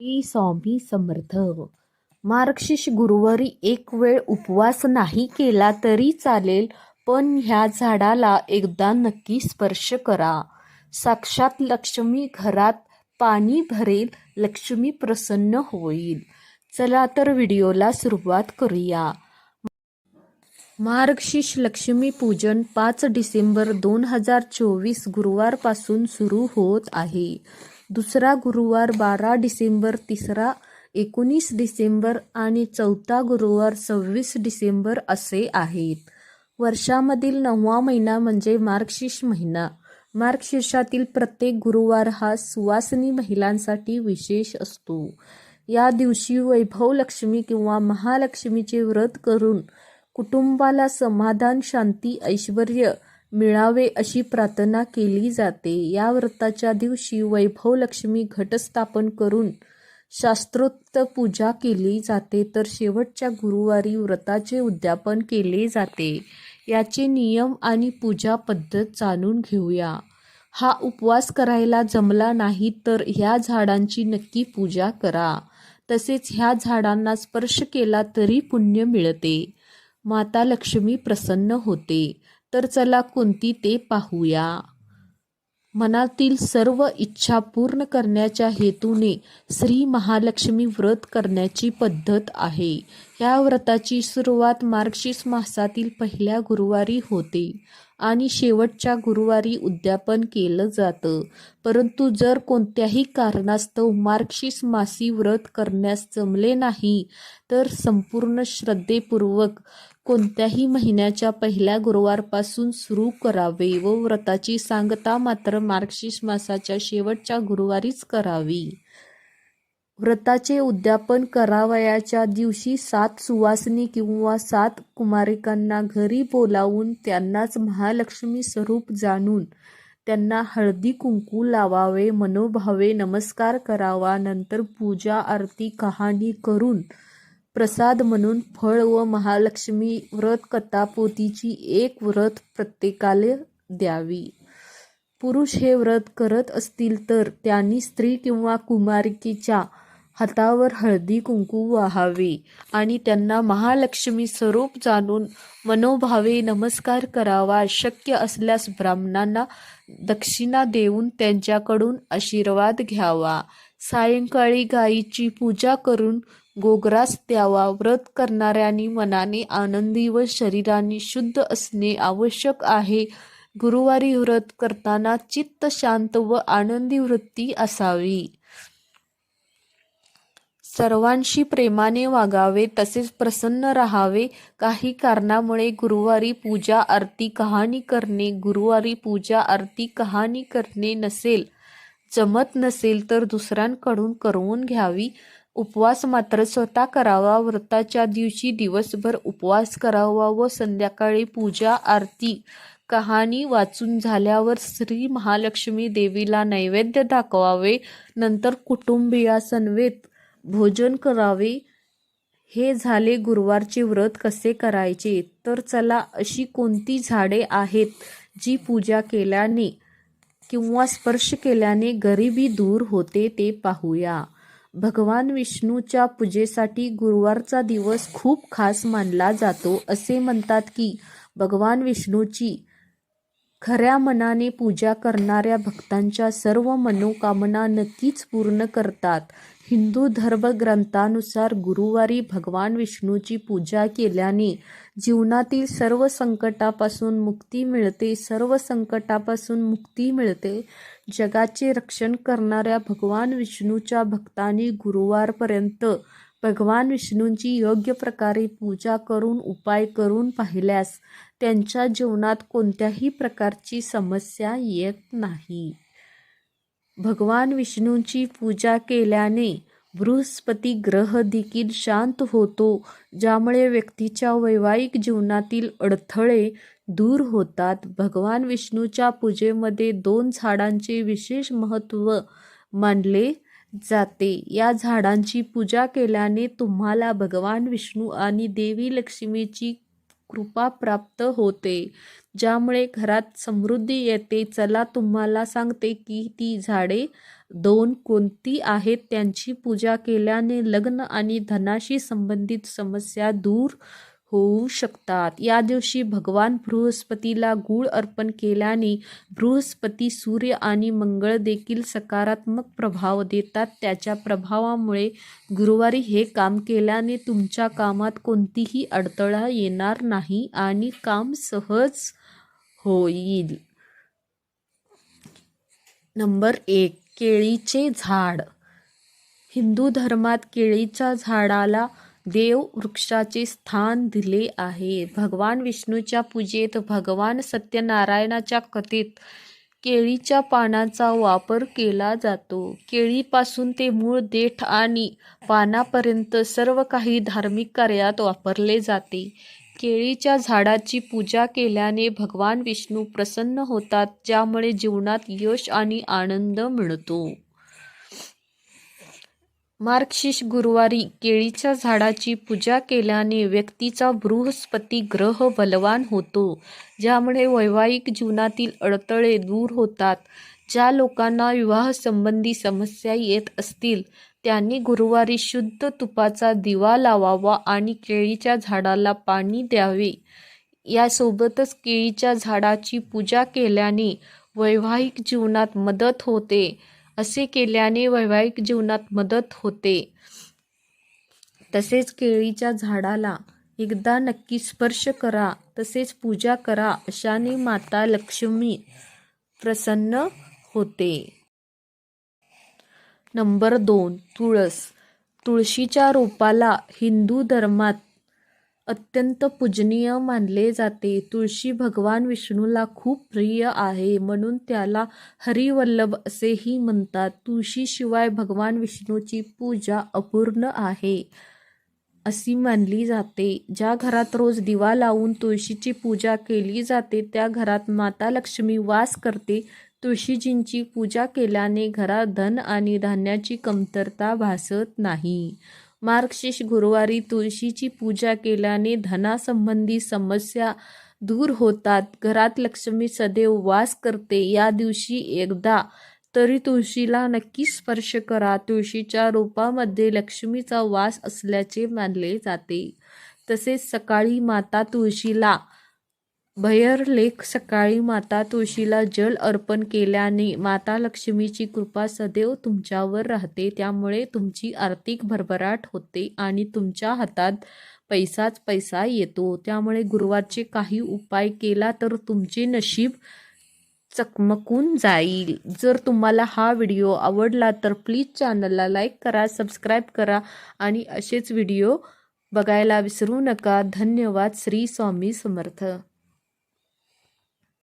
श्री स्वामी समर्थ. मार्गशीर्ष गुरुवारी एक वेळ उपवास नाही केला तरी चालेल पण ह्या झाडाला एकदा नक्की स्पर्श करा. साक्षात लक्ष्मी घरात पाणी भरेल लक्ष्मी प्रसन्न होईल. चला तर व्हिडिओला सुरुवात करूया. मार्गशीर्ष लक्ष्मी पूजन पाच डिसेंबर दोन हजार चोवीस गुरुवारपासून सुरू होत आहे. दुसरा गुरुवार बारा डिसेंबर तिसरा एकोणीस डिसेंबर आणि चौथा गुरुवार सव्वीस डिसेंबर असे आहेत. वर्षामधील नववा महिना म्हणजे मार्गशीर्ष महिना. मार्गशीर्षातील प्रत्येक गुरुवार हा सुवासिनी महिलांसाठी विशेष असतो. या दिवशी वैभव लक्ष्मी किंवा महालक्ष्मीचे व्रत करून कुटुंबाला समाधान शांती ऐश्वर मिळावे अशी प्रार्थना केली जाते. या व्रताच्या दिवशी वैभव लक्ष्मी घटस्थापन करून शास्त्रोक्त पूजा केली जाते. तर शेवटच्या गुरुवारी व्रताचे उद्यापन केले जाते. याचे नियम आणि पूजा पद्धत जाणून घेऊया. हा उपवास करायला जमला नाही तर ह्या झाडांची नक्की पूजा करा. तसेच ह्या झाडांना स्पर्श केला तरी पुण्य मिळते. माता लक्ष्मी प्रसन्न होते. तर चला कोणती ते पाहूया. मनातील सर्व इच्छा पूर्ण करण्याच्या हेतूने श्री महालक्ष्मी व्रत करण्याची पद्धत आहे. या व्रताची सुरुवात मार्गशीर्ष मासातील पहिल्या गुरुवारी होते. आणि शेवटच्या गुरुवारी उद्यापन केलं जातं. परंतु जर कोणत्याही कारणास्तव मार्गशीर्ष मासी व्रत करण्यास जमले नाही तर संपूर्ण श्रद्धेपूर्वक कोणत्याही महिन्याच्या पहिल्या गुरुवारपासून सुरू करावे व व्रताची सांगता मात्र मार्गशीर्ष मासाच्या शेवटच्या गुरुवारीच करावी. व्रताचे उद्यापन करावयाच्या दिवशी सात सुवासिनी किंवा सात कुमारिकांना घरी बोलावून त्यांनाच महालक्ष्मी स्वरूप जाणून त्यांना हळदी कुंकू लावावे मनोभावे नमस्कार करावा नंतर पूजा आरती कहाणी करून प्रसाद म्हणून फळ व महालक्ष्मी व्रत कथापोतीची एक व्रत प्रत्येकाला द्यावी. पुरुष हे व्रत करत असतील तर त्यांनी स्त्री किंवा कुमारिकेच्या हातावर हळदी कुंकू वाहावे आणि त्यांना महालक्ष्मी स्वरूप जाणून मनोभावे नमस्कार करावा शक्य असल्यास ब्राह्मणांना दक्षिणा देऊन त्यांच्याकडून आशीर्वाद घ्यावा. सायंकाळी गायीची पूजा करून गोग्रास द्यावा. व्रत करणाऱ्यांनी मनाने आनंदी व शरीराने शुद्ध असणे आवश्यक आहे. गुरुवारी व्रत करताना चित्त शांत व आनंदी वृत्ती असावी. सर्वांशी प्रेमाने वागावे तसेच प्रसन्न राहावे. काही कारणामुळे गुरुवारी पूजा आरती कहाणी करणे गुरुवारी पूजा आरती कहाणी करणे नसेल जमत नसेल तर दुसऱ्यांकडून करवून घ्यावी. उपवास मात्र स्वतः करावा व्रताच्या दिवशी दिवसभर उपवास करावा व संध्याकाळी पूजा आरती कहाणी वाचून झाल्यावर श्री महालक्ष्मी देवीला नैवेद्य दाखवावे. नंतर कुटुंबियासमवेत भोजन करावे हे झाले गुरुवारचे व्रत कसे करायचे? तर चला अशी कोणती झाडे आहेत जी पूजा केल्याने किंवा स्पर्श केल्याने गरिबी दूर होते ते पाहूया. भगवान विष्णूच्या पूजेसाठी गुरुवारचा दिवस खूप खास मानला जातो असे म्हणतात की भगवान विष्णूची खऱ्या मनाने पूजा करणाऱ्या भक्तांच्या सर्व मनोकामना नक्कीच पूर्ण करतात. हिंदू धर्मग्रंथानुसार गुरुवारी भगवान विष्णूची पूजा केल्याने जीवनातील सर्व संकटापासून मुक्ती मिळते सर्व संकटापासून मुक्ती मिळते. जगाचे रक्षण करणाऱ्या भगवान विष्णूच्या भक्तांनी गुरुवारपर्यंत भगवान विष्णूंची योग्य प्रकारे पूजा करून उपाय करून पाहिल्यास त्यांच्या जीवनात कोणत्याही प्रकारची समस्या येत नाही. भगवान विष्णूंची पूजा केल्याने बृहस्पती ग्रह देखील शांत होतो ज्यामुळे व्यक्तीच्या वैवाहिक जीवनातील अडथळे दूर होतात. भगवान विष्णूच्या पूजेमध्ये दोन झाडांचे विशेष महत्त्व मानले जाते. या झाडांची पूजा केल्याने तुम्हाला भगवान विष्णू आणि देवी लक्ष्मीची कृपा प्राप्त होते. ज्यामुळे घरात समृद्धी येते. चला तुम्हाला सांगते की ती झाडे दोन कोणती आहेत? त्यांची पूजा केल्याने लग्न आणि धनाशी संबंधित समस्या दूर होऊ शकतात. या दिवशी भगवान बृहस्पतीला गूळ अर्पण केल्याने बृहस्पती सूर्य आणि मंगळ देखील सकारात्मक प्रभाव देतात. त्याच्या प्रभावामुळे गुरुवारी हे काम केल्याने तुमच्या कामात कोणतीही अडथळा येणार नाही आणि काम सहज होईल. नंबर एक केळीचे झाड. हिंदू धर्मात केळीच्या झाडाला देव वृक्षाचे स्थान दिले आहे. भगवान विष्णूच्या पूजेत भगवान सत्यनारायणाच्या कथेत केळीच्या पानाचा वापर केला जातो. केळीपासून ते मूळ देठ आणि पानापर्यंत सर्व काही धार्मिक कार्यात वापरले जाते. केळीच्या झाडाची पूजा केल्याने भगवान विष्णू प्रसन्न होतात ज्यामुळे जीवनात यश आणि आनंद मिळतो. मार्गशीर्ष गुरुवारी केळीच्या झाडाची पूजा केल्याने व्यक्तीचा बृहस्पती ग्रह बलवान होतो ज्यामुळे वैवाहिक जीवनातील अडथळे दूर होतात. ज्या लोकांना विवाहसंबंधी समस्या येत असतील त्यांनी गुरुवारी शुद्ध तुपाचा दिवा लावावा आणि केळीच्या झाडाला पाणी द्यावे. यासोबतच केळीच्या झाडाची पूजा केल्याने वैवाहिक जीवनात मदत होते. असे केल्याने वैवाहिक जीवनात मदत होते. तसेच केळीच्या झाडाला एकदा नक्की स्पर्श करा तसेच पूजा करा अशाने माता लक्ष्मी प्रसन्न होते. नंबर दोन तुळस. तुळशीच्या रोपाला हिंदू धर्मात अत्यंत पूजनीय मानले जाते. तुळशी भगवान विष्णूला खूप प्रिय आहे म्हणून त्याला हरिवल्लभ असेही म्हणतात. तुळशीशिवाय भगवान विष्णूची पूजा अपूर्ण आहे अशी मानली जाते. ज्या घरात रोज दिवा लावून तुळशीची पूजा केली जाते त्या घरात माता लक्ष्मी वास करते. तुळशीजींची पूजा केल्याने घरात धन आणि धान्याची कमतरता भासत नाही. मार्गशीर्ष गुरुवारी तुळशीची पूजा केल्याने धनासंबंधी समस्या दूर होतात. घरात लक्ष्मी सदैव वास करते. या दिवशी एकदा तरी तुळशीला नक्की स्पर्श करा. तुळशीच्या रोपामध्ये लक्ष्मीचा वास असल्याचे मानले जाते. तसेच सकाळी माता तुळशीला भैर लेख सकाळी माता तुळशीला जल अर्पण केल्याने माता लक्ष्मीची कृपा सदैव तुमच्यावर राहते. त्यामुळे तुमची आर्थिक भरभराट होते आणि तुमच्या हातात पैसाच पैसा येतो. त्यामुळे गुरुवारचे काही उपाय केला तर तुमचे नशीब चकमकून जाईल. जर तुम्हाला हा व्हिडिओ आवडला तर प्लीज चॅनलला लाईक करा सबस्क्राईब करा आणि असेच व्हिडिओ बघायला विसरू नका. धन्यवाद. श्री स्वामी समर्थ.